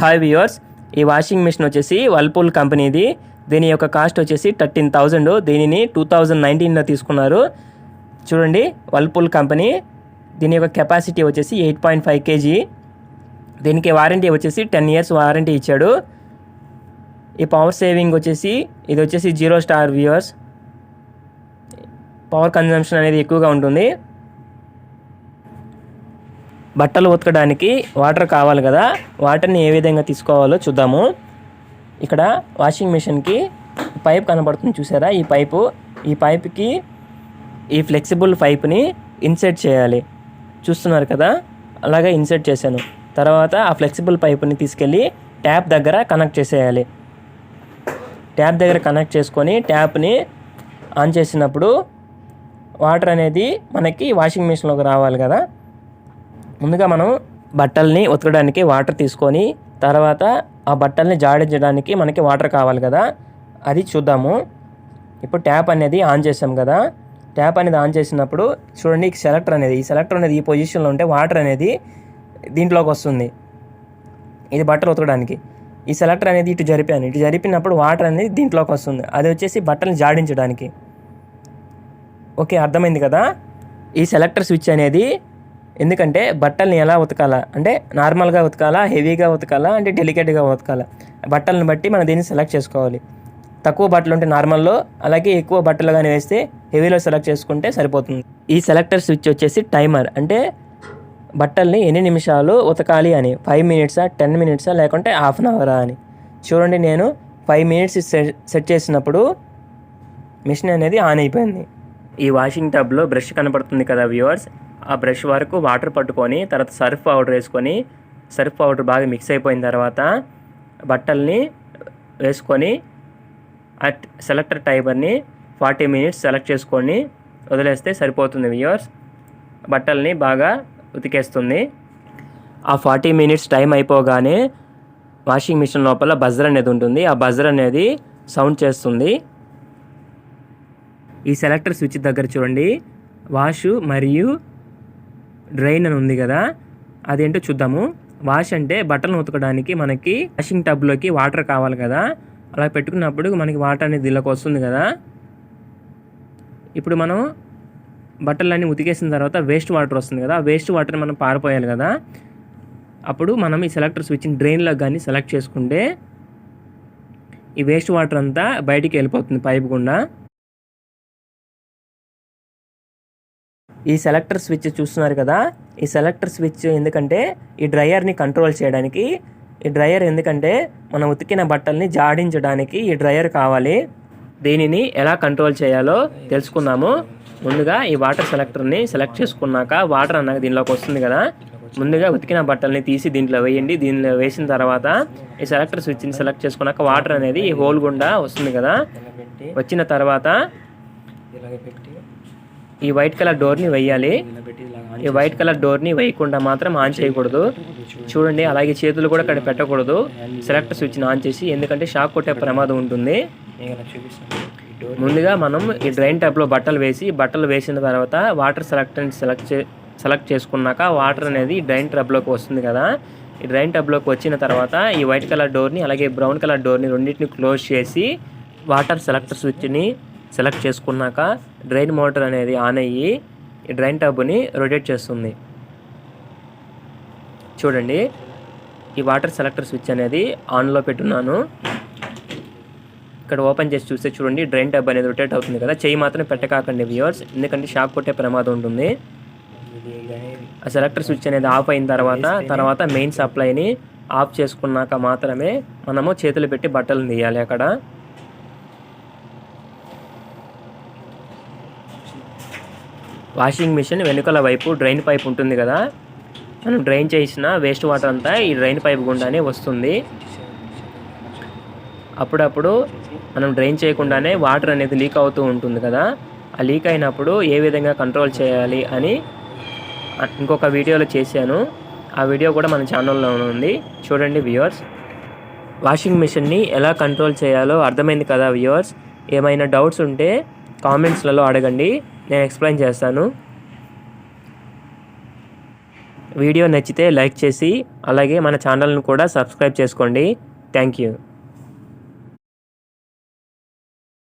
Hi viewers ఈ washing machine వచ్చేసి Whirlpool కంపెనీది. దీని యొక్క కాస్ట్ వచ్చేసి థర్టీన్ థౌజండ్. దీనిని టూ థౌజండ్ నైన్టీన్లో తీసుకున్నారు. చూడండి వల్పూల్ కంపెనీ. దీని యొక్క కెపాసిటీ వచ్చేసి ఎయిట్ పాయింట్ ఫైవ్ కేజీ. దీనికి వారంటీ వచ్చేసి టెన్ ఇయర్స్ వారంటీ ఇచ్చాడు. ఈ పవర్ సేవింగ్ వచ్చేసి ఇది వచ్చేసి zero star viewers. Power consumption అనేది ఎక్కువగా ఉంటుంది. బట్టలు ఉతకడానికి వాటర్ కావాలి కదా వాటర్ని ఏ విధంగా తీసుకోవాలో చూద్దాము. ఇక్కడ వాషింగ్ మిషన్కి పైప్ కనబడుతుంది చూసారా? ఈ పైపు ఈ పైప్కి ఈ ఫ్లెక్సిబుల్ పైప్ని ఇన్సెట్ చేయాలి. చూస్తున్నారు కదా? అలాగే ఇన్సెట్ చేశాను. తర్వాత ఆ ఫ్లెక్సిబుల్ పైప్ని తీసుకెళ్ళి ట్యాప్ దగ్గర కనెక్ట్ చేసేయాలి. ట్యాప్ దగ్గర కనెక్ట్ చేసుకొని ట్యాప్ని ఆన్ చేసినప్పుడు వాటర్ అనేది మనకి వాషింగ్ మిషన్లోకి రావాలి కదా? ముందుగా మనం బట్టల్ని ఉతకడానికి వాటర్ తీసుకొని తర్వాత ఆ బట్టల్ని జాడించడానికి మనకి వాటర్ కావాలి కదా. అది చూద్దాము. ఇప్పుడు ట్యాప్ అనేది ఆన్ చేసాం కదా. ట్యాప్ అనేది ఆన్ చేసినప్పుడు చూడండి ఈ సెలెక్టర్ అనేది ఈ సెలెక్టర్ అనేది ఈ పొజిషన్లో ఉంటే వాటర్ అనేది దీంట్లోకి వస్తుంది. ఇది బట్టలు ఉతకడానికి. ఈ సెలెక్టర్ అనేది ఇటు జరిపాను. ఇటు జరిపినప్పుడు వాటర్ అనేది దీంట్లోకి వస్తుంది. అది వచ్చేసి బట్టలు జాడించడానికి. ఓకే అర్థమైంది కదా? ఈ సెలెక్టర్ స్విచ్ అనేది ఎందుకంటే బట్టల్ని ఎలా ఉతకాలా? అంటే నార్మల్గా ఉతకాలా హెవీగా ఉతకాలా అంటే డెలికేట్గా ఉతకాలా? బట్టలను బట్టి మనం దీన్ని సెలెక్ట్ చేసుకోవాలి. తక్కువ బట్టలు ఉంటే నార్మల్లో అలాగే ఎక్కువ బట్టలు కానీ వేస్తే హెవీలో సెలెక్ట్ చేసుకుంటే సరిపోతుంది. ఈ సెలెక్టర్ స్విచ్ వచ్చేసి టైమర్. అంటే బట్టల్ని ఎన్ని నిమిషాలు ఉతకాలి అని? ఫైవ్ మినిట్సా టెన్ మినిట్సా లేకుంటే హాఫ్ అన్ అవరా అని? చూడండి నేను ఫైవ్ మినిట్స్ సెట్ సెట్ చేసినప్పుడు మిషన్ అనేది ఆన్ అయిపోయింది. ఈ వాషింగ్ టబ్లో బ్రష్ కనపడుతుంది కదా వ్యూవర్స్. ఆ బ్రష్ వరకు వాటర్ పట్టుకొని తర్వాత సర్ఫ్ పౌడర్ వేసుకొని సర్ఫ్ పౌడర్ బాగా మిక్స్ అయిపోయిన తర్వాత బట్టల్ని వేసుకొని అట్ సెలెక్టర్ టైబర్ని ఫార్టీ మినిట్స్ సెలెక్ట్ చేసుకొని వదిలేస్తే సరిపోతుంది వ్యూవర్స్. బట్టల్ని బాగా ఉతికేస్తుంది. ఆ ఫార్టీ మినిట్స్ టైం అయిపోగానే వాషింగ్ మిషన్ లోపల బజర్ అనేది ఉంటుంది. ఆ బజర్ అనేది సౌండ్ చేస్తుంది. ఈ సెలెక్టర్ స్విచ్ దగ్గర చూడండి. వాష్ మరియు డ్రైన్ అని ఉంది కదా. అదేంటో చూద్దాము. వాష్ అంటే బట్టలు ఉతకడానికి మనకి వాషింగ్ టబ్లోకి వాటర్ కావాలి కదా. అలా పెట్టుకున్నప్పుడు మనకి వాటర్ అనేది దీనిలోకి వస్తుంది కదా. ఇప్పుడు మనం బట్టలన్నీ ఉతికేసిన తర్వాత వేస్ట్ వాటర్ వస్తుంది కదా. వేస్ట్ వాటర్ మనం పారిపోయాలి కదా. అప్పుడు మనం ఈ సెలెక్టర్ స్విచ్ని డ్రైన్లో కానీ సెలెక్ట్ చేసుకుంటే ఈ వేస్ట్ వాటర్ అంతా బయటికి వెళ్ళిపోతుంది పైపు గుండా. ఈ సెలెక్టర్ స్విచ్ చూస్తున్నారు కదా? ఈ సెలెక్టర్ స్విచ్ ఎందుకంటే ఈ డ్రయర్ని కంట్రోల్ చేయడానికి ఈ డ్రయర్ ఎందుకంటే మనం ఉతికిన బట్టల్ని జాడించడానికి ఈ డ్రయర్ కావాలి. దీనిని ఎలా కంట్రోల్ చేయాలో తెలుసుకుందాము. ముందుగా ఈ వాటర్ సెలెక్టర్ని సెలెక్ట్ చేసుకున్నాక వాటర్ అన్నాక దీనిలోకి వస్తుంది కదా. ముందుగా ఉతికిన బట్టల్ని తీసి దీంట్లో వేయండి. దీనిలో వేసిన తర్వాత ఈ సెలెక్టర్ స్విచ్ని సెలెక్ట్ చేసుకున్నాక వాటర్ అనేది ఈ హోల్ గుండా వస్తుంది కదా. వచ్చిన తర్వాత ఈ వైట్ కలర్ డోర్ని వేయాలి ఈ వైట్ కలర్ డోర్ని వేయకుండా మాత్రం ఆన్ చేయకూడదు. చూడండి అలాగే చేతులు కూడా ఇక్కడ పెట్టకూడదు. సెలెక్ట్ స్విచ్ని ఆన్ చేసి ఎందుకంటే షాక్ కొట్టే ప్రమాదం ఉంటుంది. ముందుగా మనం ఈ డ్రైన్ ట్యాప్లో బట్టలు వేసి బట్టలు వేసిన తర్వాత వాటర్ సెలెక్ట్ సెలెక్ట్ చే సెలెక్ట్ చేసుకున్నాక వాటర్ అనేది ఈ డ్రైన్ టబ్లోకి వస్తుంది కదా. ఈ డ్రైన్ టబ్లోకి వచ్చిన తర్వాత ఈ వైట్ కలర్ డోర్ని అలాగే బ్రౌన్ కలర్ డోర్ని రెండింటిని క్లోజ్ చేసి వాటర్ సెలెక్టర్ స్విచ్ని సెలెక్ట్ చేసుకున్నాక డ్రైన్ మోటార్ అనేది ఆన్ అయ్యి ఈ డ్రైన్ టబ్ని రొటేట్ చేస్తుంది. చూడండి ఈ వాటర్ సెలెక్టర్ స్విచ్ అనేది ఆన్లో పెట్టున్నాను. ఇక్కడ ఓపెన్ చేసి చూస్తే చూడండి డ్రైన్ టబ్ అనేది రొటేట్ అవుతుంది కదా. చెయ్యి మాత్రం పెట్టకాకండి వ్యూవర్స్ ఎందుకంటే షాక్ కొట్టే ప్రమాదం ఉంటుంది. ఆ సెలెక్టర్ స్విచ్ అనేది ఆఫ్ అయిన తర్వాత తర్వాత మెయిన్ సప్లైని ఆఫ్ చేసుకున్నాక మాత్రమే మనము చేతులు పెట్టి బట్టలు తీయాలి అక్కడ. వాషింగ్ మిషన్ వెనుకల వైపు డ్రైన్ పైప్ ఉంటుంది కదా. మనం డ్రైన్ చేసిన వేస్ట్ వాటర్ అంతా ఈ డ్రైన్ పైప్ గుండానే వస్తుంది. అప్పుడప్పుడు మనం డ్రైన్ చేయకుండానే వాటర్ అనేది లీక్ అవుతూ ఉంటుంది కదా. ఆ లీక్ అయినప్పుడు ఏ విధంగా కంట్రోల్ చేయాలి అని ఇంకొక వీడియోలో చేశాను. ఆ వీడియో కూడా మన ఛానల్లో ఉంది. చూడండి వ్యూవర్స్. వాషింగ్ మిషన్ని ఎలా కంట్రోల్ చేయాలో అర్థమైంది కదా వ్యూవర్స్. ఏమైనా డౌట్స్ ఉంటే కామెంట్స్లలో అడగండి. నేను ఎక్స్ప్లెయిన్ చేస్తాను. వీడియో నచ్చితే లైక్ చేసి అలాగే మన ఛానల్ను కూడా సబ్స్క్రైబ్ చేసుకోండి. Thank you.